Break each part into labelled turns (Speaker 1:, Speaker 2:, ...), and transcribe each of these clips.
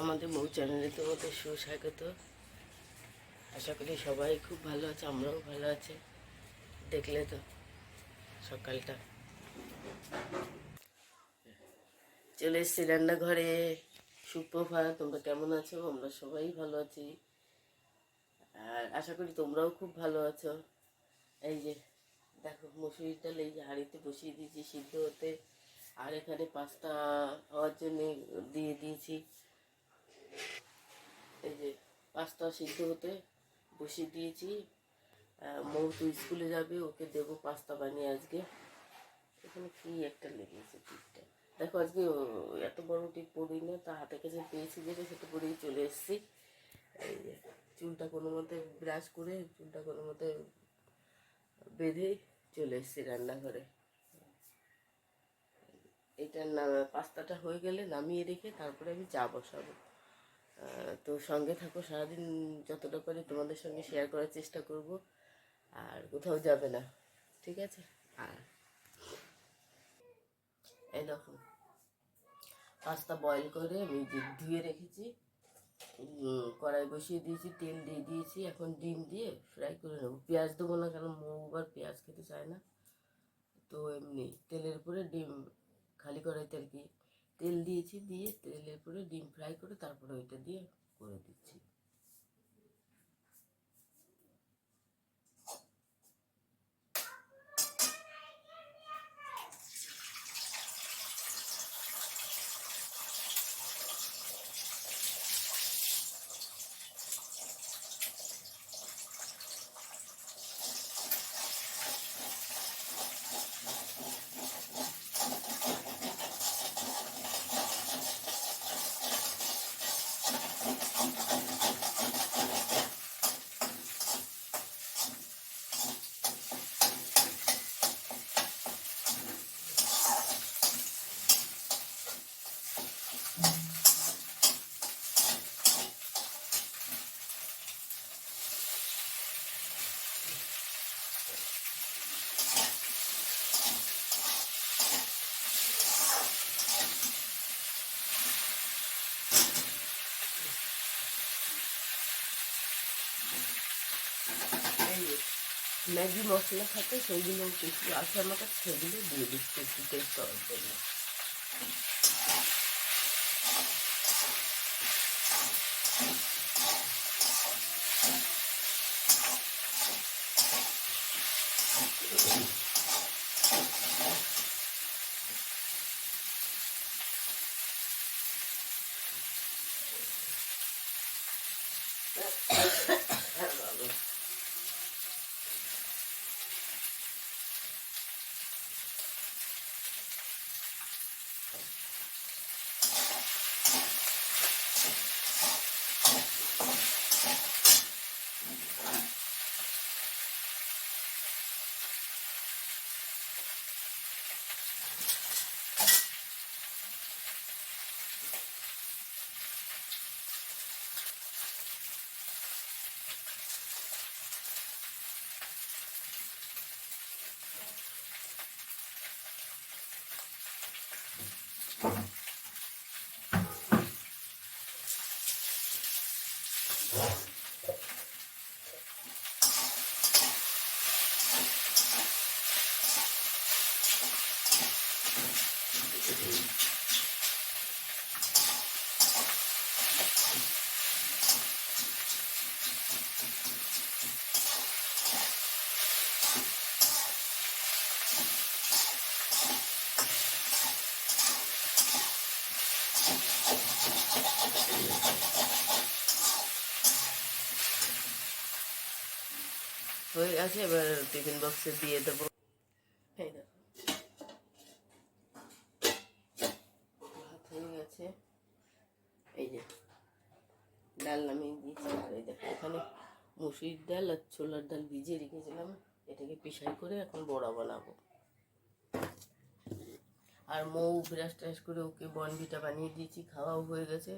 Speaker 1: আমাদের মৌ চ্যানেলে তোমাদের সুস্বাগত। আশা করি সবাই খুব ভালো আছে, আমরাও ভালো আছি। দেখলে তো সকালটা। চলে এসেছি রান্নাঘরে। সুপ্রভাত তোমরা কেমন আছো? আমরা সবাই ভালো আছি। আর আশা করি তোমরাও খুব ভালো আছো। এই যে, দেখো, মুসুরির ডাল এই যে হাঁড়িতে বসিয়ে দিয়েছি সিদ্ধ হতে। আর এখানে পাস্তা হওয়ার জন্য দিয়ে দিয়েছি। এই যে পাস্তা সিদ্ধ হতে বসিয়ে দিয়েছি। মৌ তো স্কুলে যাবে, ওকে দেবো পাস্তা বানিয়ে আজকে। এখানে কি একটা লেগেছে টিপটা? দেখো, আজকে এত বড় টিপ পড়ি না তা হাতে কাছে পেয়েছি যেটা, সেটা পরেই চলে এসেছি। এই যে, চুলটা কোনো মতে ব্রাশ করে, চুলটা কোনো মতে বেঁধে চলে এসেছি রান্নাঘরে। এটা না পাস্তাটা হয়ে গেলে নামিয়ে রেখে তারপরে আমি চা বসাবো। তো সঙ্গে থাকো, সারাদিন যতটা পারি তোমাদের সঙ্গে শেয়ার করার চেষ্টা করব, আর কোথাও যাবে না, ঠিক আছে? আর এই দেখো পাস্তা বয়েল করে আমি ধুয়ে রেখেছি কড়াই বসিয়ে দিয়েছি, তেল দিয়ে দিয়েছি, এখন ডিম দিয়ে ফ্রাই করে নেব। পেঁয়াজ দেবো না কেন, মৌ আবার পেঁয়াজ খেতে চায় না, তো এমনি তেলের উপরে ডিম, খালি কড়াইতে আর কি তেল দিয়েছি দিয়ে তেলের পরে ডিম ফ্রাই করে তারপরে ওইটা দিয়ে করে দিচ্ছি। ম্যাগি মশলা থাকে, সেইগুলো কিছু আছে আমার কাছে, সেগুলো দিয়ে দিচ্ছি একটু টেস্ট করার জন্য। হয়ে গেছে, এবার টিফিন বক্সে দিয়ে দেবো। এই দেখো। ভাত হয়ে এই যে, ডাল নামিয়ে দিয়েছি। আর এই দেখো, এখানে মুসুরির ডাল আর ছোলার ডাল ভিজিয়ে রেখেছিলাম। এটাকে পিসাই করে এখন বড়া বানাবো। আর মৌ ব্রাশ ট্রাশ করে ওকে বনভিটা বানিয়ে দিয়েছি, খাওয়াও হয়ে গেছে।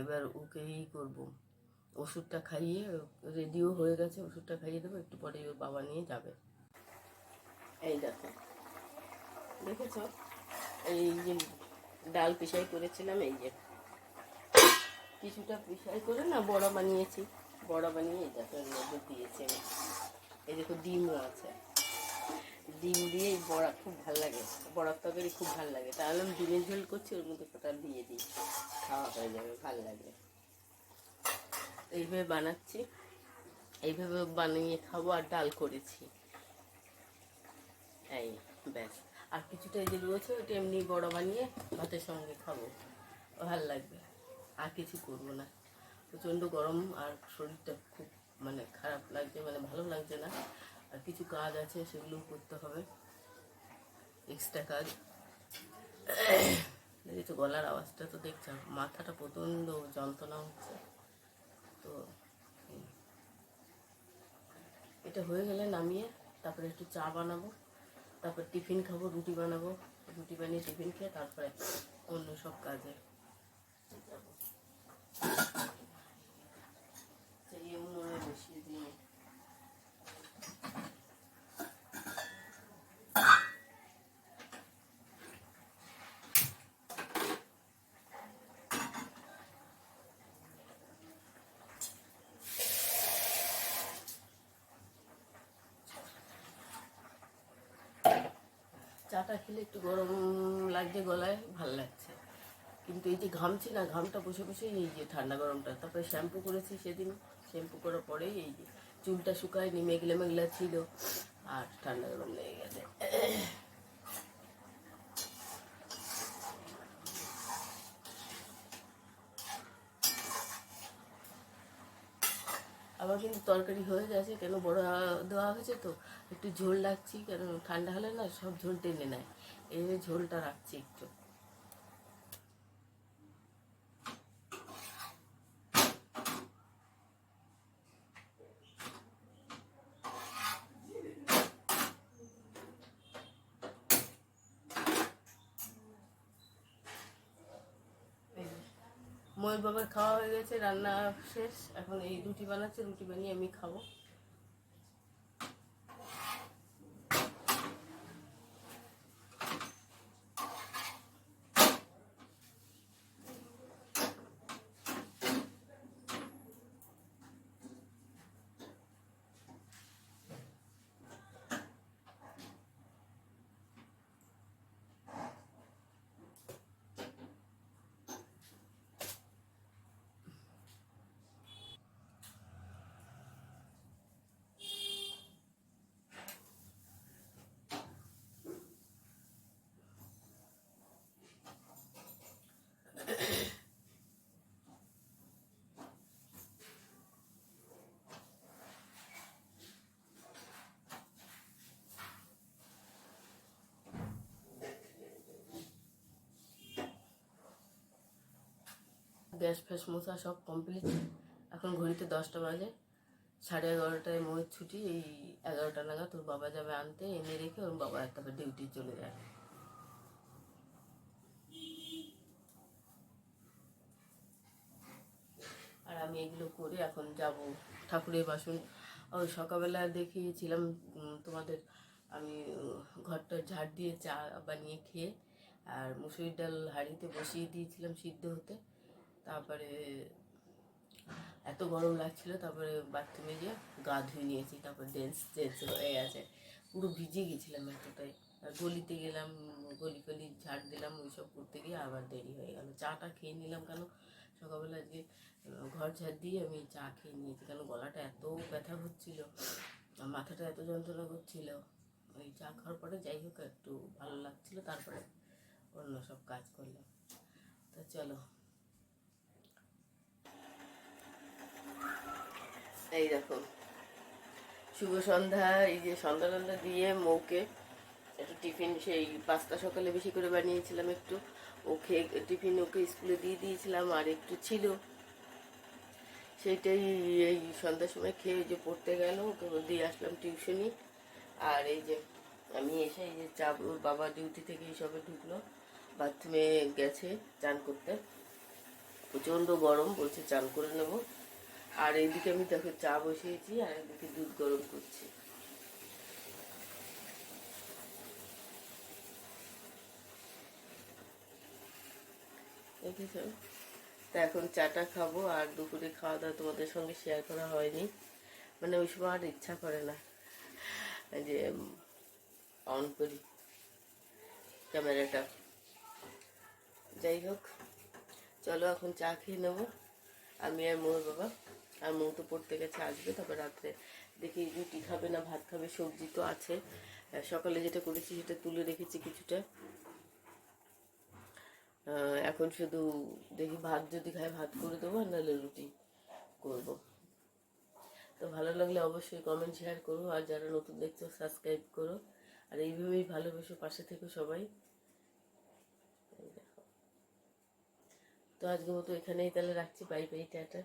Speaker 1: এবার ওকে ই করব। ওষুধটা খাইয়ে রেডিও হয়ে গেছে, ওষুধটা খাইয়ে দেবো, একটু পরে ওর বাবা নিয়ে যাবে। এই দেখো, দেখেছ? এই যে ডাল পিসাই করেছিলাম, এই যে। কিছুটা পিসাই করে না বড়া বানিয়েছি, বড়া বানিয়ে এই দেখো এর মধ্যে দিয়েছি আমি। এই দেখো ডিমও আছে। ডিম দিয়ে এই বড়া খুব ভালো লাগে, বড়ার তরকারি খুব ভালো লাগে। তাহলে আমি ডিমের ঝোল করছি, ওর মধ্যে ওটা দিয়ে দিই। খাওয়া হয়ে যাবে, ভালো লাগবে। এইভাবে বানাচ্ছি। এইভাবে বানিয়ে খাব আর ডাল করেছি। এই, ব্যাস। আর কিছুটা যে রয়েছে, ওটা এমনি বড় বানিয়ে ভাতের সঙ্গে খাব। ভালো লাগবে। আর কিছু করব না। প্রচণ্ড গরম আর শরীরটা খুব মানে খারাপ লাগছে মানে ভালো লাগছে না। আর কিছু কাজ আছে সেগুলোও করতে হবে। এক্সট্রা কাজ। গলার আওয়াজটা তো দেখছ, মাথাটা প্রচণ্ড যন্ত্রণা হচ্ছে। তো এটা হয়ে গেলে নামিয়ে তারপরে একটু চা বানাবো, তারপর টিফিন খাব, রুটি বানাবো। রুটি বানিয়ে টিফিন খেয়ে তারপরে অন্য সব কাজে যাব। এই উনুনে বসিয়ে দিয়ে চাটা খেলে একটু গরম লাগছে গলায়, ভালো লাগছে। কিন্তু এই যে ঘামছি না ঘামটা বসে বসে এই যে ঠান্ডা গরমটা। তারপরে শ্যাম্পু করেছি সেদিন। শ্যাম্পু করার পরেই এই যে চুলটা শুকায় নিমে মেঘলা মেঘলা ছিল, আর ঠান্ডা গরম লেগে গেছে। আবার কিন্তু তরকারি হয়ে গেছে, কেন বড় দেওয়া হয়েছে তো? একটু ঝোল রাখছি, কেন ঠান্ডা হলে না সব ঝোল টেনে নেয়। এই ঝোলটা রাখছি একটু। ময়ূর বাবার খাওয়া হয়ে গেছে, রান্না শেষ। এখন এই রুটি বানাচ্ছে, রুটি বানিয়ে আমি খাব। গ্যাস ফ্যাস মোছা সব কমপ্লিট এখন ঘড়িতে দশটা বাজে। সাড়ে এগারোটায় ময়ের ছুটি, এই এগারোটা নাগাদ তোর বাবা যাবে আনতে, এনে রেখে ওর বাবা তারপর ডিউটি চলে যায়। আর আমি এগুলো করে এখন যাব ঠাকুরের বাসন। ওই সকালবেলা দেখিয়েছিলাম তোমাদের আমি ঘরটা ঝাড় দিয়ে চা বানিয়ে খেয়ে আর মুসুরির ডাল হাঁড়িতে বসিয়ে দিয়েছিলাম সিদ্ধ হতে। তারপরে এত গরম লাগছিল তারপরে বাথরুমে গিয়ে গা ধুয়ে নিয়েছি তারপর ডেন্স চেঞ্জ হয়ে গেছে। পুরো ভিজে গেছিলাম এতটাই। গলিতে গেলাম গলি গলি ঝাড় দিলাম ওইসব করতে গিয়ে আবার দেরি হয়ে গেল। চাটা খেয়ে নিলাম কেন? সকালবেলা আহ, ঘর ঝাড় দিয়ে আমি চা খেয়ে নিয়েছি কেন গলাটা এত ব্যথা হচ্ছিল মাথাটা এত যন্ত্রণা করছিল। ওই চা খাওয়ার পরে যাই হোক একটু ভালো লাগছিল তারপরে অন্য সব কাজ করলাম। তা চলো। এই দেখো। শুভ সন্ধ্যা, এই যে সন্ধ্যা সন্ধ্যা দিয়ে মৌকে একটু টিফিন, সেই পাঁচটা সকালে বেশি করে বানিয়েছিলাম একটু। ও খেয়ে টিফিন ওকে স্কুলে দিয়ে দিয়েছিলাম, আর একটু ছিল। সেইটাই এই সন্ধ্যার সময় খেয়ে যে পড়তে গেল, ওকে দিয়ে আসলাম টিউশনি। আর এই যে আমি এসে এই যে চা বাবা ডিউটি থেকে সবে ঢুকলো, বাথরুমে গেছে চান করতে। প্রচণ্ড গরম, বলছে চান করে নেব। আর এইদিকে আমি দেখো চা বসিয়েছি আর এদিকে দুধ গরম করছি। তা এখন চাটা খাব আর দুপুরে খাওয়া দাওয়া তোমাদের সঙ্গে শেয়ার করা হয়নি। মানে ওই সময় আর ইচ্ছা করে না। যে অন করি ক্যামেরাটা। যাই হোক, চলো এখন চা খেয়ে নেব। আমি আর মোর বাবা আর মৌ তো পড়তে গেছে, আসবে তারপর রাত্রে। দেখি রুটি খাবে না, ভাত খাবে, সবজি তো আছে। সকালে যেটা করেছি সেটা তুলে রেখেছি কিছুটা। এখন শুধু দেখি ভাত যদি খায়, ভাত করে দেবো আর নাহলে রুটি করব। তো ভালো লাগলে অবশ্যই কমেন্ট শেয়ার করো, আর যারা নতুন দেখছ সাবস্ক্রাইব করো। আর এইভাবেই ভালোবেসো পাশে থেকো সবাই। তো আজকের মতো এখানেই, তাহলে রাখছি। Bye bye tata.